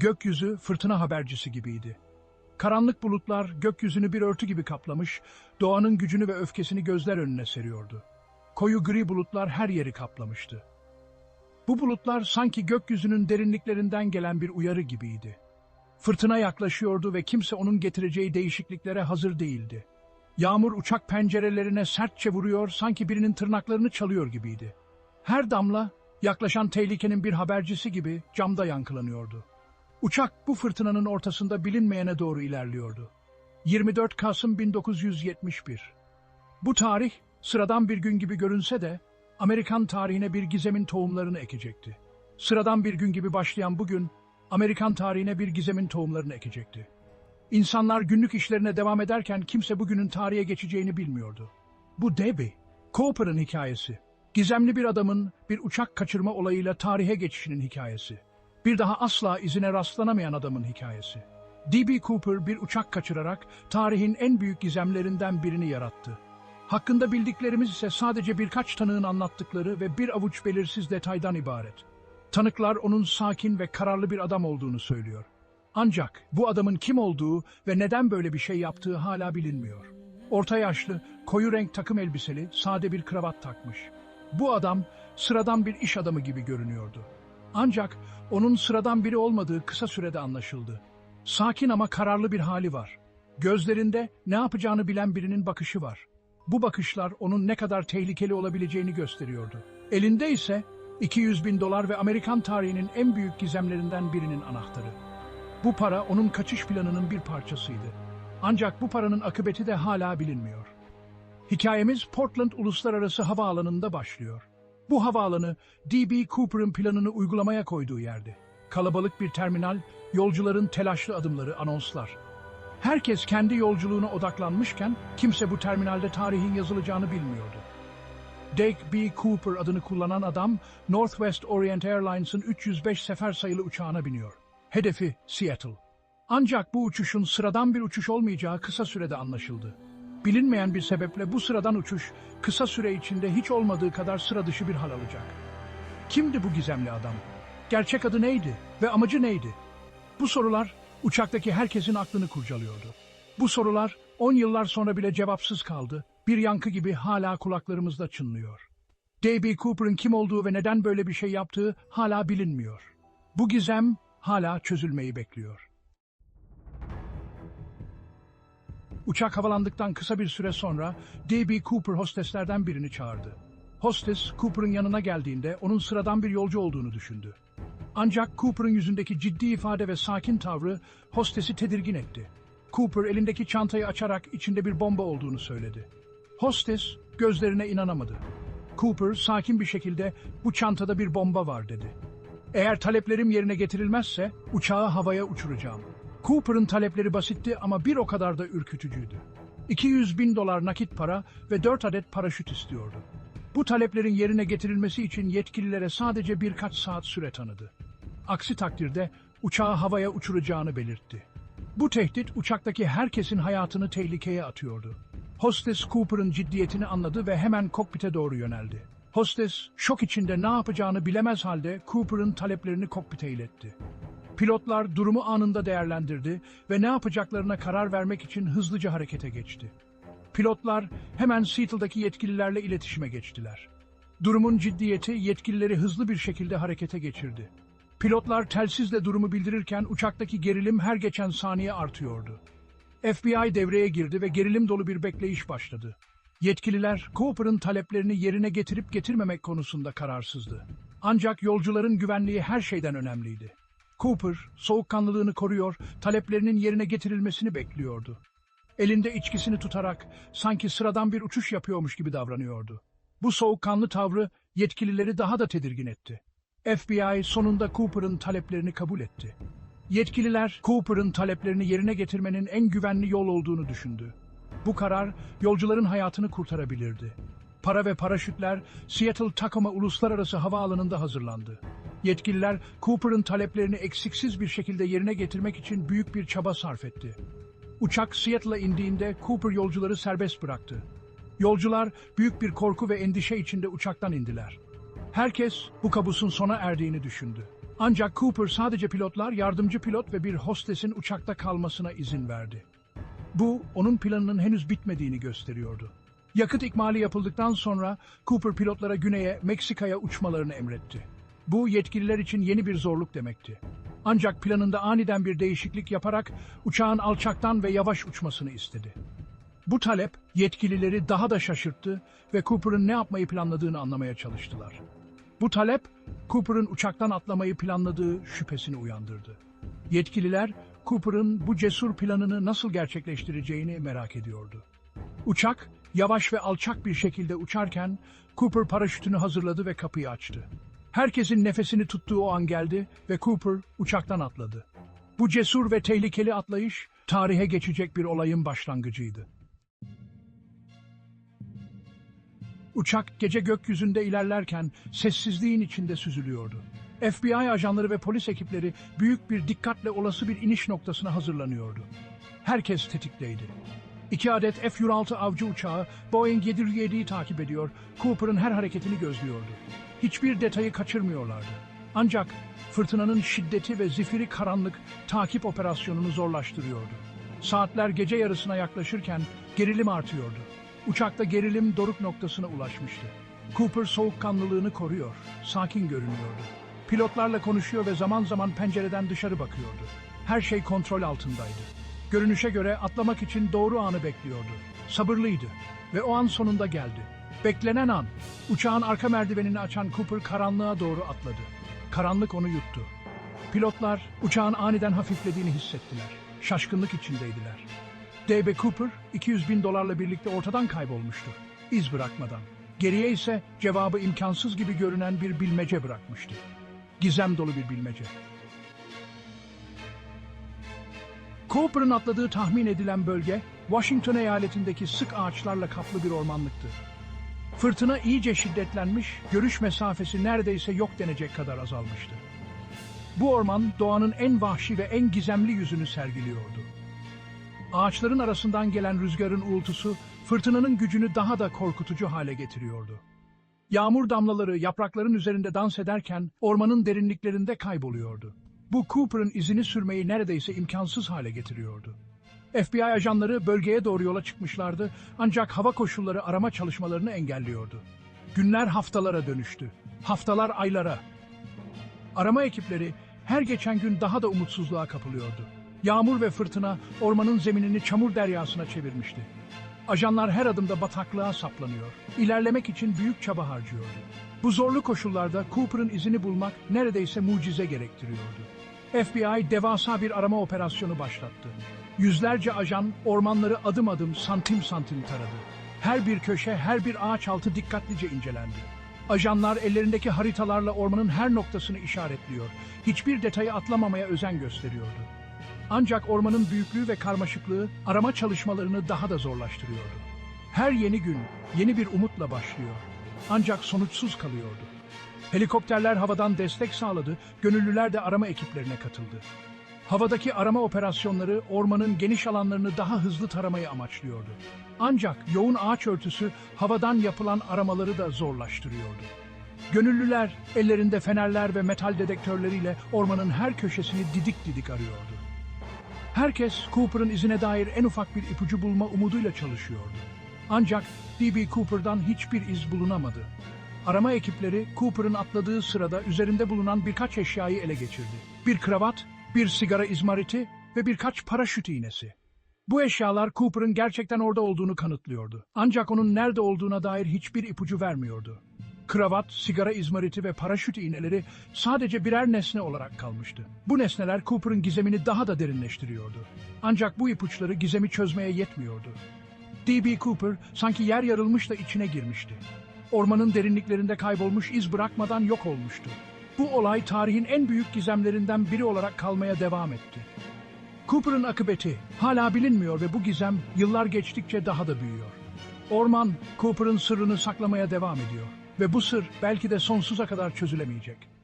Gökyüzü fırtına habercisi gibiydi. Karanlık bulutlar gökyüzünü bir örtü gibi kaplamış, doğanın gücünü ve öfkesini gözler önüne seriyordu. Koyu gri bulutlar her yeri kaplamıştı. Bu bulutlar sanki gökyüzünün derinliklerinden gelen bir uyarı gibiydi. Fırtına yaklaşıyordu ve kimse onun getireceği değişikliklere hazır değildi. Yağmur uçak pencerelerine sertçe vuruyor, sanki birinin tırnaklarını çalıyor gibiydi. Her damla, yaklaşan tehlikenin bir habercisi gibi camda yankılanıyordu. Uçak bu fırtınanın ortasında bilinmeyene doğru ilerliyordu. 24 Kasım 1971 Bu tarih, sıradan bir gün gibi görünse de, Amerikan tarihine bir gizemin tohumlarını ekecekti. Sıradan bir gün gibi başlayan bugün, Amerikan tarihine bir gizemin tohumlarını ekecekti. İnsanlar günlük işlerine devam ederken kimse bugünün tarihe geçeceğini bilmiyordu. Bu Debbie, Cooper'ın hikayesi. Gizemli bir adamın bir uçak kaçırma olayıyla tarihe geçişinin hikayesi. Bir daha asla izine rastlanamayan adamın hikayesi. D.B. Cooper bir uçak kaçırarak tarihin en büyük gizemlerinden birini yarattı. Hakkında bildiklerimiz ise sadece birkaç tanığın anlattıkları ve bir avuç belirsiz detaydan ibaret. Tanıklar onun sakin ve kararlı bir adam olduğunu söylüyor. Ancak bu adamın kim olduğu ve neden böyle bir şey yaptığı hala bilinmiyor. Orta yaşlı, koyu renk takım elbiseli, sade bir kravat takmış. Bu adam sıradan bir iş adamı gibi görünüyordu. Ancak onun sıradan biri olmadığı kısa sürede anlaşıldı. Sakin ama kararlı bir hali var. Gözlerinde ne yapacağını bilen birinin bakışı var. Bu bakışlar onun ne kadar tehlikeli olabileceğini gösteriyordu. Elinde ise 200 bin dolar ve Amerikan tarihinin en büyük gizemlerinden birinin anahtarı. Bu para onun kaçış planının bir parçasıydı. Ancak bu paranın akıbeti de hala bilinmiyor. Hikayemiz Portland Uluslararası Havaalanı'nda başlıyor. Bu havaalanı D.B. Cooper'ın planını uygulamaya koyduğu yerdi. Kalabalık bir terminal, yolcuların telaşlı adımları, anonslar. Herkes kendi yolculuğuna odaklanmışken kimse bu terminalde tarihin yazılacağını bilmiyordu. Dake B. Cooper adını kullanan adam Northwest Orient Airlines'ın 305 sefer sayılı uçağına biniyor. Hedefi Seattle. Ancak bu uçuşun sıradan bir uçuş olmayacağı kısa sürede anlaşıldı. Bilinmeyen bir sebeple bu sıradan uçuş kısa süre içinde hiç olmadığı kadar sıra dışı bir hal alacak. Kimdi bu gizemli adam? Gerçek adı neydi ve amacı neydi? Bu sorular uçaktaki herkesin aklını kurcalıyordu. Bu sorular 10 yıllar sonra bile cevapsız kaldı. Bir yankı gibi hala kulaklarımızda çınlıyor. D.B. Cooper'ın kim olduğu ve neden böyle bir şey yaptığı hala bilinmiyor. Bu gizem hala çözülmeyi bekliyor. Uçak havalandıktan kısa bir süre sonra D.B. Cooper hosteslerden birini çağırdı. Hostes, Cooper'ın yanına geldiğinde onun sıradan bir yolcu olduğunu düşündü. Ancak Cooper'ın yüzündeki ciddi ifade ve sakin tavrı hostesi tedirgin etti. Cooper elindeki çantayı açarak içinde bir bomba olduğunu söyledi. Hostes gözlerine inanamadı. Cooper sakin bir şekilde bu çantada bir bomba var dedi. Eğer taleplerim yerine getirilmezse uçağı havaya uçuracağım. Cooper'ın talepleri basitti ama bir o kadar da ürkütücüydü. 200 bin dolar nakit para ve 4 adet paraşüt istiyordu. Bu taleplerin yerine getirilmesi için yetkililere sadece birkaç saat süre tanıdı. Aksi takdirde uçağı havaya uçuracağını belirtti. Bu tehdit uçaktaki herkesin hayatını tehlikeye atıyordu. Hostes Cooper'ın ciddiyetini anladı ve hemen kokpite doğru yöneldi. Hostes şok içinde ne yapacağını bilemez halde Cooper'ın taleplerini kokpite iletti. Pilotlar durumu anında değerlendirdi ve ne yapacaklarına karar vermek için hızlıca harekete geçti. Pilotlar hemen Seattle'daki yetkililerle iletişime geçtiler. Durumun ciddiyeti yetkilileri hızlı bir şekilde harekete geçirdi. Pilotlar telsizle durumu bildirirken uçaktaki gerilim her geçen saniye artıyordu. FBI devreye girdi ve gerilim dolu bir bekleyiş başladı. Yetkililer Cooper'ın taleplerini yerine getirip getirmemek konusunda kararsızdı. Ancak yolcuların güvenliği her şeyden önemliydi. Cooper, soğukkanlılığını koruyor, taleplerinin yerine getirilmesini bekliyordu. Elinde içkisini tutarak sanki sıradan bir uçuş yapıyormuş gibi davranıyordu. Bu soğukkanlı tavrı yetkilileri daha da tedirgin etti. FBI sonunda Cooper'ın taleplerini kabul etti. Yetkililer Cooper'ın taleplerini yerine getirmenin en güvenli yol olduğunu düşündü. Bu karar yolcuların hayatını kurtarabilirdi. Para ve paraşütler Seattle Tacoma Uluslararası Havaalanı'nda hazırlandı. Yetkililer Cooper'ın taleplerini eksiksiz bir şekilde yerine getirmek için büyük bir çaba sarf etti. Uçak Seattle'a indiğinde Cooper yolcuları serbest bıraktı. Yolcular büyük bir korku ve endişe içinde uçaktan indiler. Herkes bu kabusun sona erdiğini düşündü. Ancak Cooper sadece pilotlar, yardımcı pilot ve bir hostesin uçakta kalmasına izin verdi. Bu, onun planının henüz bitmediğini gösteriyordu. Yakıt ikmali yapıldıktan sonra Cooper pilotlara güneye, Meksika'ya uçmalarını emretti. Bu yetkililer için yeni bir zorluk demekti. Ancak planında aniden bir değişiklik yaparak uçağın alçaktan ve yavaş uçmasını istedi. Bu talep yetkilileri daha da şaşırttı ve Cooper'ın ne yapmayı planladığını anlamaya çalıştılar. Bu talep Cooper'ın uçaktan atlamayı planladığı şüphesini uyandırdı. Yetkililer Cooper'ın bu cesur planını nasıl gerçekleştireceğini merak ediyordu. Uçak yavaş ve alçak bir şekilde uçarken Cooper paraşütünü hazırladı ve kapıyı açtı. Herkesin nefesini tuttuğu o an geldi ve Cooper uçaktan atladı. Bu cesur ve tehlikeli atlayış tarihe geçecek bir olayın başlangıcıydı. Uçak gece gökyüzünde ilerlerken sessizliğin içinde süzülüyordu. FBI ajanları ve polis ekipleri büyük bir dikkatle olası bir iniş noktasına hazırlanıyordu. Herkes tetikteydi. İki adet F-106 avcı uçağı Boeing 707'yi takip ediyor, Cooper'ın her hareketini gözlüyordu. Hiçbir detayı kaçırmıyorlardı. Ancak fırtınanın şiddeti ve zifiri karanlık takip operasyonunu zorlaştırıyordu. Saatler gece yarısına yaklaşırken gerilim artıyordu. Uçakta gerilim doruk noktasına ulaşmıştı. Cooper soğukkanlılığını koruyor, sakin görünüyordu. Pilotlarla konuşuyor ve zaman zaman pencereden dışarı bakıyordu. Her şey kontrol altındaydı. Görünüşe göre atlamak için doğru anı bekliyordu. Sabırlıydı ve o an sonunda geldi. Beklenen an, uçağın arka merdivenini açan Cooper karanlığa doğru atladı. Karanlık onu yuttu. Pilotlar uçağın aniden hafiflediğini hissettiler. Şaşkınlık içindeydiler. D.B. Cooper 200 bin dolarla birlikte ortadan kaybolmuştu. İz bırakmadan. Geriye ise cevabı imkansız gibi görünen bir bilmece bırakmıştı. Gizem dolu bir bilmece. Cooper'ın atladığı tahmin edilen bölge, Washington eyaletindeki sık ağaçlarla kaplı bir ormanlıktı. Fırtına iyice şiddetlenmiş, görüş mesafesi neredeyse yok denecek kadar azalmıştı. Bu orman doğanın en vahşi ve en gizemli yüzünü sergiliyordu. Ağaçların arasından gelen rüzgarın uğultusu fırtınanın gücünü daha da korkutucu hale getiriyordu. Yağmur damlaları yaprakların üzerinde dans ederken ormanın derinliklerinde kayboluyordu. Bu Cooper'ın izini sürmeyi neredeyse imkansız hale getiriyordu. FBI ajanları bölgeye doğru yola çıkmışlardı ancak hava koşulları arama çalışmalarını engelliyordu. Günler haftalara dönüştü. Haftalar aylara. Arama ekipleri her geçen gün daha da umutsuzluğa kapılıyordu. Yağmur ve fırtına ormanın zeminini çamur deryasına çevirmişti. Ajanlar her adımda bataklığa saplanıyor. İlerlemek için büyük çaba harcıyordu. Bu zorlu koşullarda Cooper'ın izini bulmak neredeyse mucize gerektiriyordu. FBI devasa bir arama operasyonu başlattı. Yüzlerce ajan ormanları adım adım santim santim taradı. Her bir köşe, her bir ağaç altı dikkatlice incelendi. Ajanlar ellerindeki haritalarla ormanın her noktasını işaretliyor. Hiçbir detayı atlamamaya özen gösteriyordu. Ancak ormanın büyüklüğü ve karmaşıklığı arama çalışmalarını daha da zorlaştırıyordu. Her yeni gün yeni bir umutla başlıyor. Ancak sonuçsuz kalıyordu. Helikopterler havadan destek sağladı, gönüllüler de arama ekiplerine katıldı. Havadaki arama operasyonları ormanın geniş alanlarını daha hızlı taramayı amaçlıyordu. Ancak yoğun ağaç örtüsü havadan yapılan aramaları da zorlaştırıyordu. Gönüllüler ellerinde fenerler ve metal dedektörleriyle ormanın her köşesini didik didik arıyordu. Herkes Cooper'ın izine dair en ufak bir ipucu bulma umuduyla çalışıyordu. Ancak D.B. Cooper'dan hiçbir iz bulunamadı. Arama ekipleri Cooper'ın atladığı sırada üzerinde bulunan birkaç eşyayı ele geçirdi. Bir kravat, bir sigara izmariti ve birkaç paraşüt iğnesi. Bu eşyalar Cooper'ın gerçekten orada olduğunu kanıtlıyordu. Ancak onun nerede olduğuna dair hiçbir ipucu vermiyordu. Kravat, sigara izmariti ve paraşüt iğneleri sadece birer nesne olarak kalmıştı. Bu nesneler Cooper'ın gizemini daha da derinleştiriyordu. Ancak bu ipuçları gizemi çözmeye yetmiyordu. D.B. Cooper sanki yer yarılmış da içine girmişti. Ormanın derinliklerinde kaybolmuş iz bırakmadan yok olmuştu. Bu olay tarihin en büyük gizemlerinden biri olarak kalmaya devam etti. Cooper'ın akıbeti hala bilinmiyor ve bu gizem yıllar geçtikçe daha da büyüyor. Orman, Cooper'ın sırrını saklamaya devam ediyor ve bu sır belki de sonsuza kadar çözülemeyecek.